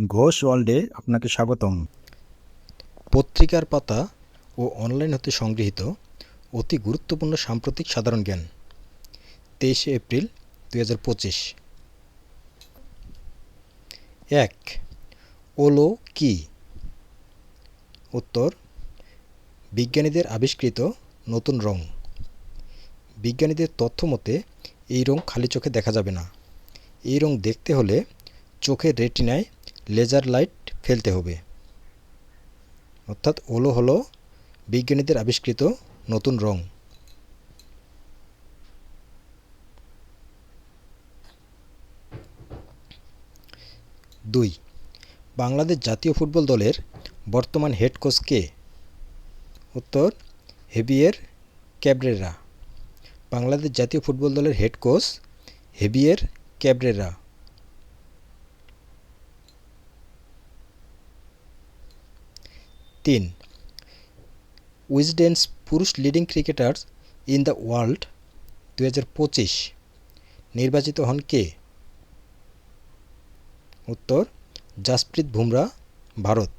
ঘোষ ওয়ার্ল্ডে আপনাকে স্বাগতম। পত্রিকার পাতা ও অনলাইন হতে সংগৃহীত অতি গুরুত্বপূর্ণ সাম্প্রতিক সাধারণ জ্ঞান। তেইশে এপ্রিল দুই হাজার পঁচিশ। এক, ওলো কি? উত্তর, বিজ্ঞানীদের আবিষ্কৃত নতুন রং। বিজ্ঞানীদের তথ্য মতে, এই রং খালি চোখে দেখা যাবে না। এই রং দেখতে হলে চোখের রেটিনায় লেজার লাইট ফেলতে হবে। অর্থাৎ ওলো হলো বিজ্ঞানীদের আবিষ্কৃত নতুন রং। দুই, বাংলাদেশ জাতীয় ফুটবল দলের বর্তমান হেড কোচ কে? উত্তর হেভিয়ের ক্যাবরেরা। বাংলাদেশ জাতীয় ফুটবল দলের হেড কোচ হেভিয়ের ক্যাবরেরা। তিন উইজডেন্স পুরুষ leading cricketers in the world দু হাজার পঁচিশ। নির্বাচিত হন কে? উত্তর, জাসপ্রীত বুমরা, ভারত।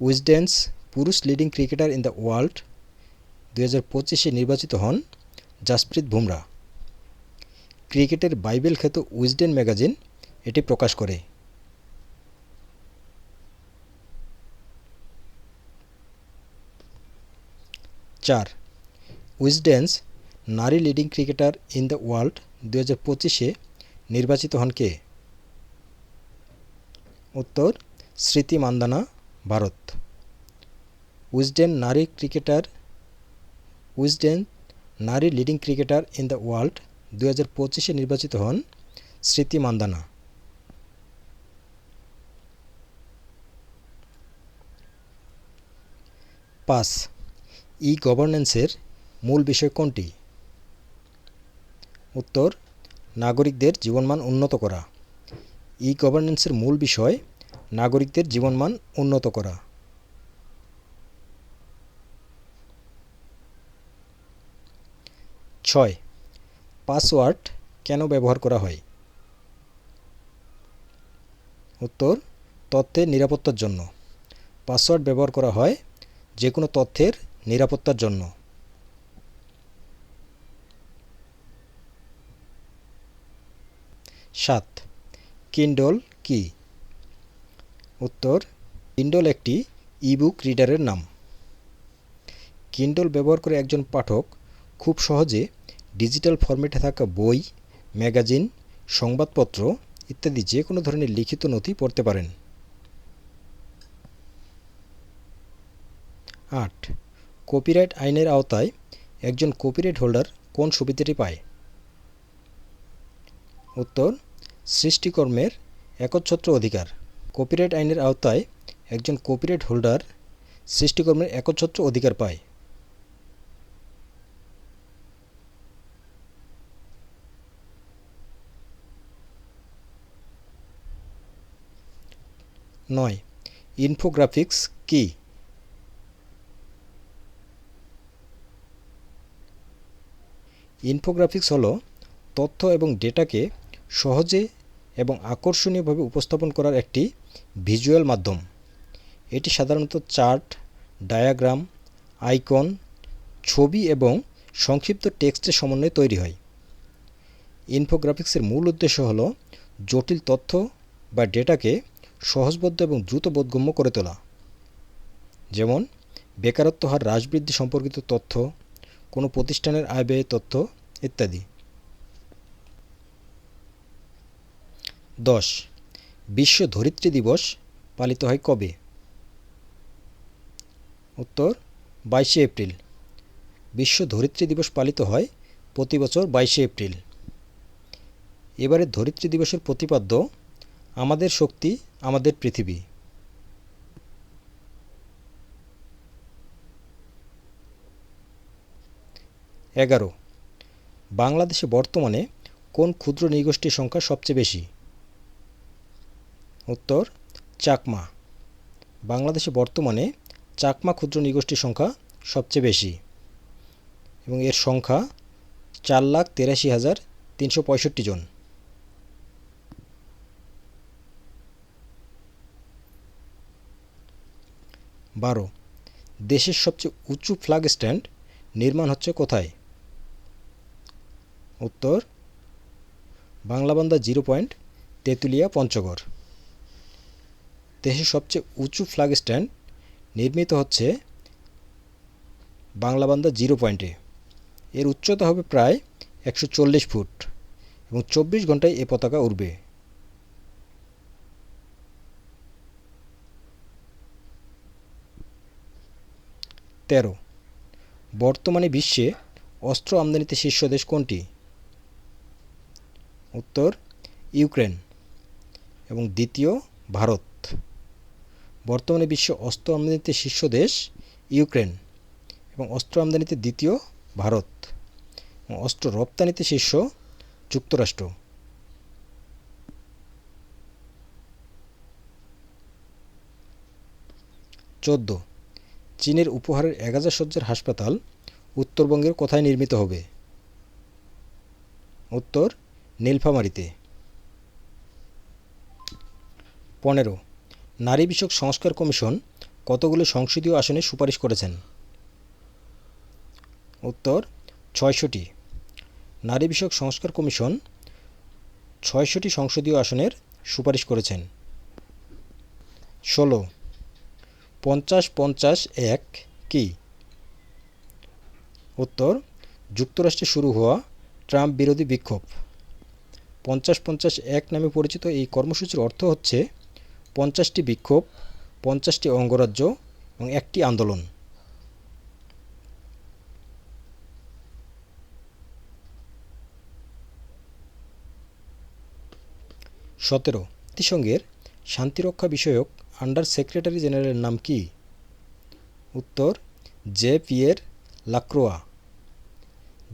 উইজডেন্স পুরুষ leading cricketer in the world দু হাজার পঁচিশে নির্বাচিত হন জাসপ্রীত বুমরা। ক্রিকেটের বাইবেল খ্যাত উইজডেন ম্যাগাজিন এটি প্রকাশ করে। চার। উইজডেন্স নারী leading cricketer in the world দু হাজার পঁচিশে নির্বাচিত হন কে? উত্তর, স্মৃতি মান্দানা, ভারত। উইজডেন নারী ক্রিকেটার উইজডেন নারী leading cricketer in the world দু হাজার পঁচিশে নির্বাচিত হন স্মৃতি মান্দানা। পাঁচ। ই গভর্নেন্সের মূল বিষয় কোনটি? উত্তর, নাগরিকদের জীবনমান উন্নত করা। ই গভর্নেন্সের মূল বিষয়, নাগরিকদের জীবনমান উন্নত করা। ছয়, পাসওয়ার্ড কেন ব্যবহার করা হয়? উত্তর, তথ্যের নিরাপত্তার জন্য। পাসওয়ার্ড ব্যবহার করা হয় যে কোনো তথ্যের নিরাপত্তার জন্য। সাত কিন্ডল কি? উত্তর কিন্ডল একটি ইবুক রিডারের নাম। কিন্ডল ব্যবহার করে একজন পাঠক খুব সহজে ডিজিটাল ফরম্যাটে থাকা বই ম্যাগাজিন সংবাদপত্র ইত্যাদি যে কোনো ধরনের লিখিত নথি পড়তে পারেন। আট কপিরাইট আইনের আওতায় একজন কপিরাইট হোল্ডার কোন সুবিধাটি পায়? উত্তর, সৃষ্টিকর্মের একচ্ছত্র অধিকার। কপিরাইট আইনের আওতায় একজন কপিরাইট হোল্ডার সৃষ্টিকর্মের একচ্ছত্র অধিকার পায়। নয় ইনফোগ্রাফিক্স কি? ইনফোগ্রাফিক্স হলো তথ্য এবং ডেটাকে সহজে এবং আকর্ষণীয়ভাবে উপস্থাপন করার একটি ভিজুয়াল মাধ্যম। এটি সাধারণত চার্ট, ডায়াগ্রাম, আইকন, ছবি এবং সংক্ষিপ্ত টেক্সটের সমন্বয়ে তৈরি হয়। ইনফোগ্রাফিক্সের মূল উদ্দেশ্য হল জটিল তথ্য বা ডেটাকে সহজবদ্ধ এবং দ্রুত বোধগম্য করে তোলা। যেমন, বেকারত্ব হার হ্রাস বৃদ্ধি সম্পর্কিত তথ্য কোনো প্রতিষ্ঠানের আয় ব্যয়ের তথ্য, ইত্যাদি। দশ, বিশ্ব ধরিত্রী দিবস পালিত হয় কবে? উত্তর, বাইশে এপ্রিল। বিশ্ব ধরিত্রী দিবস পালিত হয় প্রতি বছর বাইশে এপ্রিল। এবারে ধরিত্রী দিবসের প্রতিপাদ্য, আমাদের শক্তি, আমাদের পৃথিবী। এগারো। বাংলাদেশে বর্তমানে কোন ক্ষুদ্র নৃগোষ্ঠীর সংখ্যা সবচেয়ে বেশি? উত্তর, চাকমা। বাংলাদেশে বর্তমানে চাকমা ক্ষুদ্র নৃগোষ্ঠীর সংখ্যা সবচেয়ে বেশি এবং এর সংখ্যা চার লাখ তেরাশি হাজার তিনশো পঁয়ষট্টি জন। বারো। দেশের সবচেয়ে উঁচু ফ্ল্যাগ স্ট্যান্ড নির্মাণ হচ্ছে কোথায়? উত্তর বাংলাবান্ধা জিরো পয়েন্ট, তেঁতুলিয়া পঞ্চগড়। দেশের সবচেয়ে উঁচু ফ্ল্যাগ স্ট্যান্ড নির্মিত হচ্ছে বাংলাবান্ধা জিরো পয়েন্টে এর উচ্চতা হবে প্রায় একশো চল্লিশ ফুট এবং চব্বিশ ঘন্টায় এ পতাকা উড়বে। তেরো, বর্তমানে বিশ্বে অস্ত্র আমদানিতে শীর্ষ দেশ কোনটি? উত্তর, ইউক্রেন এবং দ্বিতীয়, ভারত। বর্তমানে বিশ্বে অস্ত্র আমদানিতে শীর্ষ দেশ ইউক্রেন এবং অস্ত্র আমদানিতে দ্বিতীয়, ভারত এবং অস্ত্র রপ্তানিতে শীর্ষ যুক্তরাষ্ট্র। চোদ্দ, চীনের উপহারের এক হাজার সজ্জার হাসপাতাল উত্তরবঙ্গের কোথায় নির্মিত হবে? উত্তর নীলফামারীতে। পনেরো। নারী বিষয়ক সংস্কার কমিশন কতগুলো সংসদীয় আসনে সুপারিশ করেছেন? উত্তর, ছয়শটি। নারী বিষয়ক সংস্কার কমিশন ছয়শটি সংসদীয় আসনের সুপারিশ করেছেন। ষোলো। পঞ্চাশ পঞ্চাশ এক কি? উত্তর, যুক্তরাষ্ট্রে শুরু হওয়া ট্রাম্প বিরোধী বিক্ষোভ। পঞ্চাশ পঞ্চাশ এক নামে পরিচিত এই কর্মসূচির অর্থ হচ্ছে পঞ্চাশটি বিক্ষোভ, পঞ্চাশটি অঙ্গরাজ্য এবং একটি আন্দোলন। সতেরো জাতিসংঘের শান্তিরক্ষা বিষয়ক আন্ডার সেক্রেটারি জেনারেলের নাম কি? উত্তর, জে পিয়ের লাক্রোয়া।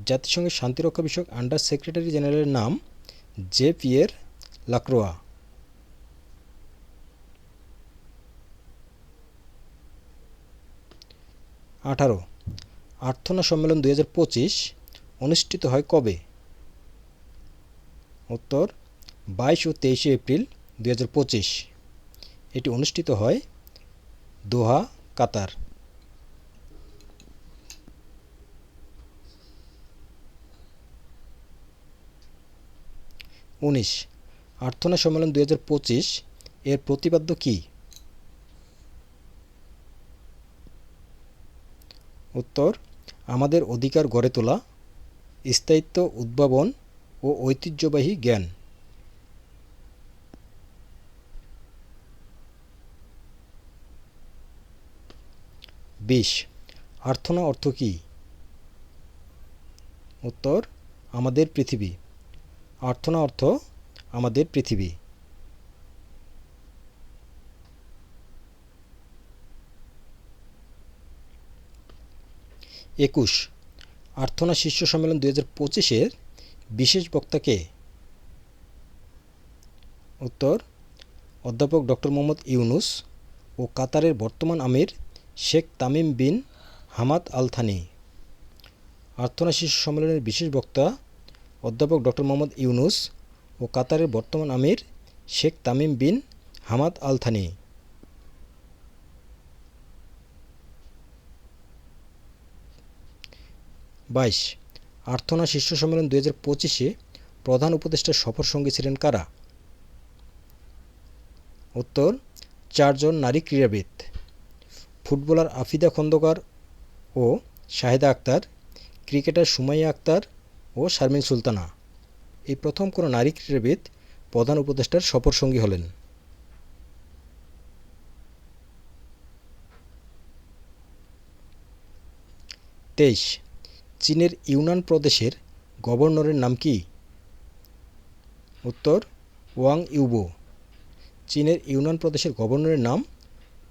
জাতিসংঘের শান্তিরক্ষা বিষয়ক আন্ডার সেক্রেটারি জেনারেলের নাম জে পিয়ের লাক্রোয়া আঠারো। আর্থনা সম্মেলন দুই হাজার পঁচিশ অনুষ্ঠিত হয় কবে? উত্তর, বাইশ ও তেইশে এপ্রিল দুই হাজার পঁচিশ। এটি অনুষ্ঠিত হয় দোহা, কাতার। উনিশ। আর্থনা সম্মেলন দুই হাজার পঁচিশ, এর প্রতিপাদ্য কী? উত্তর, আমাদের অধিকার গড়ে তোলা, স্থায়িত্ব, উদ্ভাবন ও ঐতিহ্যবাহী জ্ঞান। বিশ, আর্থনা অর্থ কী? উত্তর, আমাদের পৃথিবী। আর্থনা অর্থ আমাদের পৃথিবী। একুশ। আর্থনা শীর্ষ সম্মেলন দুই হাজার পঁচিশের বিশেষ বক্তাকে উত্তর, অধ্যাপক ডক্টর মোহাম্মদ ইউনুস ও কাতারের বর্তমান আমির Sheikh Tamim bin Hamad Al Thani আর্থনা শীর্ষ সম্মেলনের বিশেষ বক্তা অধ্যাপক ডক্টর মোহাম্মদ ইউনুস ও কাতারের বর্তমান আমির Sheikh Tamim bin Hamad Al Thani বাইশ, আর্থনা শীর্ষ সম্মেলন দু হাজার পঁচিশে প্রধান উপদেষ্টার সফর সঙ্গী ছিলেন কারা? উত্তর, চারজন নারী ক্রীড়াবিদ, ফুটবলার আফিদা খন্দকার ও শাহেদা আক্তার, ক্রিকেটার সুমাইয়া আক্তার ও শারমিন সুলতানা। এই প্রথম কোনো নারী ক্রীড়াবিদ প্রধান উপদেষ্টার সফর সঙ্গী হলেন। তেইশ, চীনের ইউনান প্রদেশের গভর্নরের নাম কি? উত্তর, ওয়াং ইউবো। চীনের ইউনান প্রদেশের গভর্নরের নাম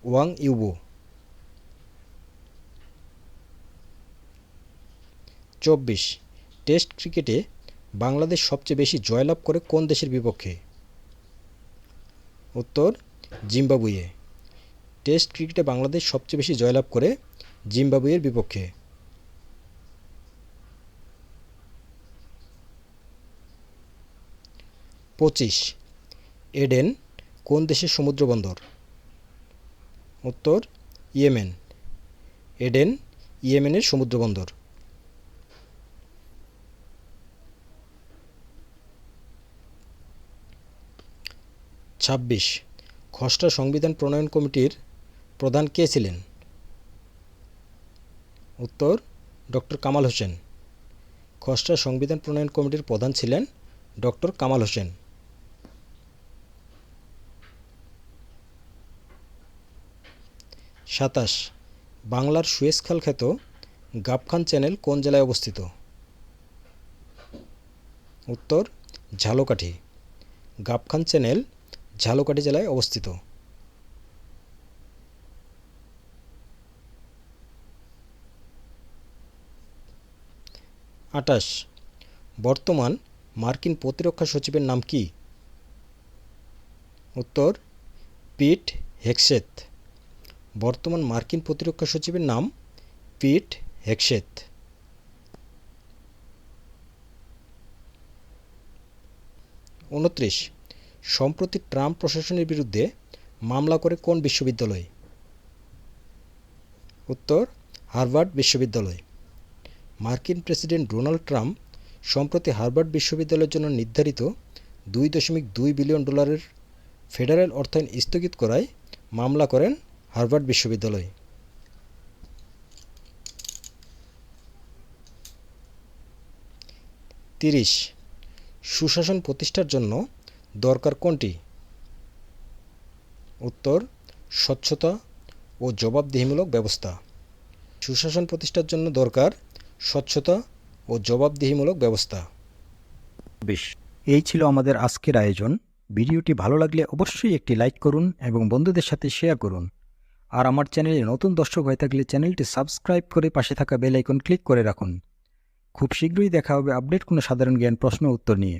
ওয়াং ইউবো। চব্বিশ টেস্ট ক্রিকেটে বাংলাদেশ সবচেয়ে বেশি জয়লাভ করে কোন দেশের বিপক্ষে? উত্তর, জিম্বাবুয়ে। টেস্ট ক্রিকেটে বাংলাদেশ সবচেয়ে বেশি জয়লাভ করে জিম্বাবুয়ের বিপক্ষে। পঁচিশ, এডেন কোন দেশের সমুদ্র বন্দর? উত্তর, ইয়েমেন। এডেন, ইয়েমেনের সমুদ্র বন্দর। ২৬ খসড়া সংবিধান প্রণয়ন কমিটির প্রধান কে ছিলেন? উত্তর ডক্টর কামাল হোসেন। খসড়া সংবিধান প্রণয়ন কমিটির প্রধান ছিলেন ডক্টর কামাল হোসেন। সাতাশ, বাংলার সুয়েজখাল খ্যাত গাবখান চ্যানেল কোন জেলায় অবস্থিত? উত্তর, ঝালকাঠি। গাবখান চ্যানেল ঝালকাঠি জেলায় অবস্থিত। আটাশ বর্তমান মার্কিন প্রতিরক্ষা সচিবের নাম কি? উত্তর, পিট হেক্সেথ বর্তমান মার্কিন প্রতিরক্ষা সচিবের নাম পিট হেক্সেথ উনত্রিশ সম্প্রতি ট্রাম্প প্রশাসনের বিরুদ্ধে মামলা করে কোন বিশ্ববিদ্যালয়? উত্তর, হার্ভার্ড বিশ্ববিদ্যালয়। মার্কিন প্রেসিডেন্ট ডোনাল্ড ট্রাম্প সম্প্রতি হার্ভার্ড বিশ্ববিদ্যালয়ের জন্য নির্ধারিত দুই দশমিক দুই বিলিয়ন ডলারের ফেডারেল অর্থায়ন স্থগিত করায় মামলা করেন হার্ভার্ড বিশ্ববিদ্যালয়। তিরিশ, সুশাসন প্রতিষ্ঠার জন্য দরকার কোনটি? উত্তর, স্বচ্ছতা ও জবাবদিহিমূলক ব্যবস্থা। সুশাসন প্রতিষ্ঠার জন্য দরকার স্বচ্ছতা ও জবাবদিহিমূলক ব্যবস্থা। বেশ। এই ছিল আমাদের আজকের আয়োজন। ভিডিওটি ভালো লাগলে অবশ্যই একটি লাইক করুন এবং বন্ধুদের সাথে শেয়ার করুন। আর আমার চ্যানেলে নতুন দর্শক হয়ে থাকলে চ্যানেলটি সাবস্ক্রাইব করে পাশে থাকা বেল আইকন ক্লিক করে রাখুন। খুব শীঘ্রই দেখা হবে আপডেট কোনো সাধারণ জ্ঞান প্রশ্ন উত্তর নিয়ে।